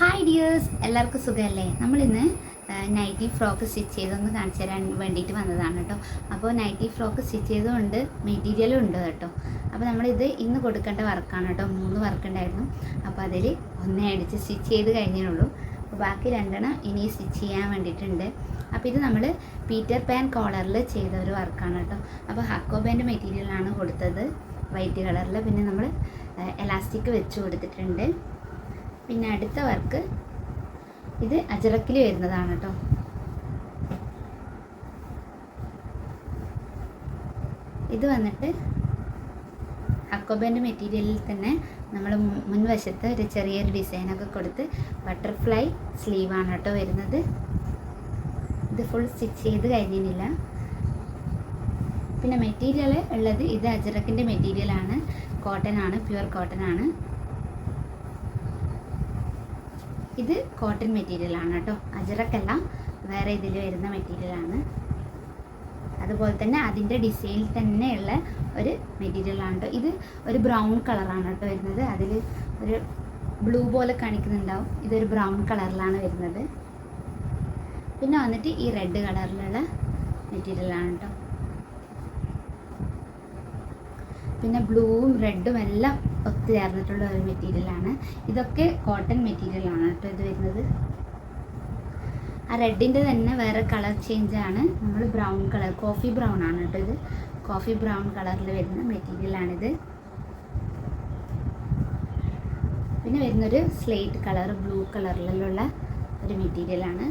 Hi dears എല്ലാവർക്കും സുഖമല്ലേ? നമ്മളിന്ന് നൈറ്റി ഫ്രോക്ക് സ്റ്റിച്ച് ചെയ്തൊന്ന് കാണിച്ചു തരാൻ വേണ്ടിയിട്ട് വന്നതാണ് കേട്ടോ. അപ്പോൾ നൈറ്റി ഫ്രോക്ക് സ്റ്റിച്ച് ചെയ്തുകൊണ്ട് മെറ്റീരിയലും ഉണ്ട് കേട്ടോ. അപ്പോൾ നമ്മളിത് ഇന്ന് കൊടുക്കേണ്ട വർക്കാണ് കേട്ടോ. മൂന്ന് വർക്ക് ഉണ്ടായിരുന്നു അപ്പോൾ അതിൽ ഒന്നേ അടിച്ച് സ്റ്റിച്ച് ചെയ്ത് കഴിഞ്ഞുള്ളൂ അപ്പോൾ ബാക്കി രണ്ടെണ്ണം ഇനി സ്റ്റിച്ച് ചെയ്യാൻ വേണ്ടിയിട്ടുണ്ട്. അപ്പോൾ ഇത് നമ്മൾ പീറ്റർ പാൻ കോളറിൽ ചെയ്ത ഒരു വർക്കാണ് കേട്ടോ. അപ്പോൾ ഹക്കോ ബാൻഡ് മെറ്റീരിയലാണ് കൊടുത്തത്. വൈറ്റ് കളറിൽ പിന്നെ നമ്മൾ എലാസ്റ്റിക് വെച്ച് കൊടുത്തിട്ടുണ്ട്. പിന്നെ അടുത്ത വർക്ക് ഇത് അജറക്കിൽ വരുന്നതാണ് കേട്ടോ. ഇത് വന്നിട്ട് അക്കോബന്റെ മെറ്റീരിയലിൽ തന്നെ നമ്മൾ മുൻവശത്ത് ഒരു ചെറിയൊരു ഡിസൈനൊക്കെ കൊടുത്ത് ബട്ടർഫ്ലൈ സ്ലീവാണ് കേട്ടോ വരുന്നത്. ഇത് ഫുൾ സ്റ്റിച്ച് ചെയ്ത് കഴിഞ്ഞില്ല പിന്നെ മെറ്റീരിയൽ ഉള്ളത് ഇത് അജറക്കിന്റെ മെറ്റീരിയലാണ്. കോട്ടൺ ആണ് പ്യുവർ കോട്ടൺ ആണ്. ഇത് കോട്ടൺ മെറ്റീരിയലാണ് കേട്ടോ. അജറക്കല്ല വേറെ ഇതിൽ വരുന്ന മെറ്റീരിയലാണ് അതുപോലെ തന്നെ അതിന്റെ ഡിസൈനിൽ തന്നെയുള്ള ഒരു മെറ്റീരിയലാണ് കേട്ടോ. ഇത് ഒരു ബ്രൗൺ കളറാണ് കേട്ടോ വരുന്നത്. അതിൽ ഒരു ബ്ലൂ പോലെ കാണിക്കുന്നുണ്ടാവും. ഇതൊരു ബ്രൗൺ കളറിലാണ് വരുന്നത്. പിന്നെ വന്നിട്ട് ഈ റെഡ് കളറിലുള്ള മെറ്റീരിയലാണ് കേട്ടോ. പിന്നെ ബ്ലൂവും റെഡും എല്ലാം ഒത്തുചേർന്നിട്ടുള്ള ഒരു മെറ്റീരിയലാണ് ഇതൊക്കെ കോട്ടൺ മെറ്റീരിയലാണ് കേട്ടോ ഇത് വരുന്നത്. ആ റെഡിന്റെ തന്നെ വേറെ കളർ ചേഞ്ച് ആണ്. നമ്മൾ ബ്രൗൺ കളർ കോഫി ബ്രൗൺ ആണ് കേട്ടോ ഇത്. കോഫി ബ്രൗൺ കളറിൽ വരുന്ന മെറ്റീരിയലാണിത് പിന്നെ വരുന്നൊരു സ്ലേറ്റ് കളർ ബ്ലൂ കളറിലുള്ള ഒരു മെറ്റീരിയലാണ്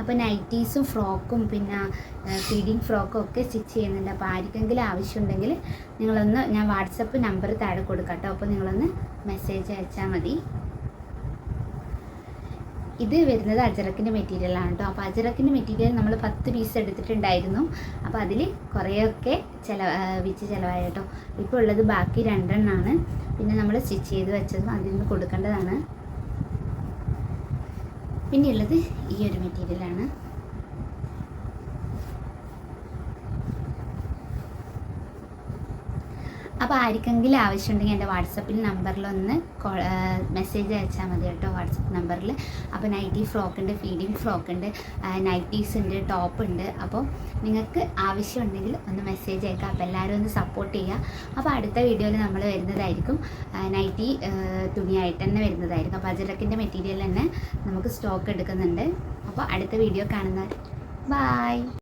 അപ്പോൾ നൈറ്റീസും ഫ്രോക്കും പിന്നെ ഫീഡിങ് ഫ്രോക്കും ഒക്കെ സ്റ്റിച്ച് ചെയ്യുന്നുണ്ട്. അപ്പോൾ ആർക്കെങ്കിലും ആവശ്യമുണ്ടെങ്കിൽ നിങ്ങളൊന്ന് ഞാൻ വാട്സപ്പ് നമ്പർ താഴെ കൊടുക്കാം കേട്ടോ. അപ്പോൾ നിങ്ങളൊന്ന് മെസ്സേജ് അയച്ചാൽ മതി. ഇത് വരുന്നത് അജറക്കിന്റെ മെറ്റീരിയലാണ് കേട്ടോ. അപ്പോൾ അജറക്കിന്റെ മെറ്റീരിയൽ നമ്മൾ പത്ത് പീസ് എടുത്തിട്ടുണ്ടായിരുന്നു. അപ്പോൾ അതിൽ കുറേയൊക്കെ ചില വിച്ച് ചിലവായ കേട്ടോ. ഇപ്പോൾ ഉള്ളത് ബാക്കി രണ്ടെണ്ണമാണ് പിന്നെ നമ്മൾ സ്റ്റിച്ച് ചെയ്ത് വെച്ചതും അതിൽ നിന്ന് കൊടുക്കേണ്ടതാണ്. പിന്നെയുള്ളത് ഈ ഒരു മെറ്റീരിയലാണ് അപ്പോൾ ആർക്കെങ്കിലും ആവശ്യമുണ്ടെങ്കിൽ എന്റെ വാട്സപ്പിൽ നമ്പറിലൊന്ന് മെസ്സേജ് അയച്ചാൽ മതി കേട്ടോ വാട്സപ്പ് നമ്പറിൽ. അപ്പോൾ നൈറ്റി ഫ്രോക്ക് ഉണ്ട് ഫീഡിങ് ഫ്രോക്ക് ഉണ്ട് നൈറ്റീസ് ഉണ്ട് ടോപ്പ് ഉണ്ട്. അപ്പോൾ നിങ്ങൾക്ക് ആവശ്യമുണ്ടെങ്കിൽ ഒന്ന് മെസ്സേജ് അയക്കാം. അപ്പോൾ എല്ലാവരും ഒന്ന് സപ്പോർട്ട് ചെയ്യുക. അപ്പോൾ അടുത്ത വീഡിയോയിൽ നമ്മൾ വരുന്നതായിരിക്കും. നൈറ്റി തുണിയായിട്ട് തന്നെ വരുന്നതായിരിക്കും. അപ്പോൾ അജലക്കിന്റെ മെറ്റീരിയൽ തന്നെ നമുക്ക് സ്റ്റോക്ക് എടുക്കുന്നുണ്ട്. അപ്പോൾ അടുത്ത വീഡിയോ കാണുന്നവർ ബായ്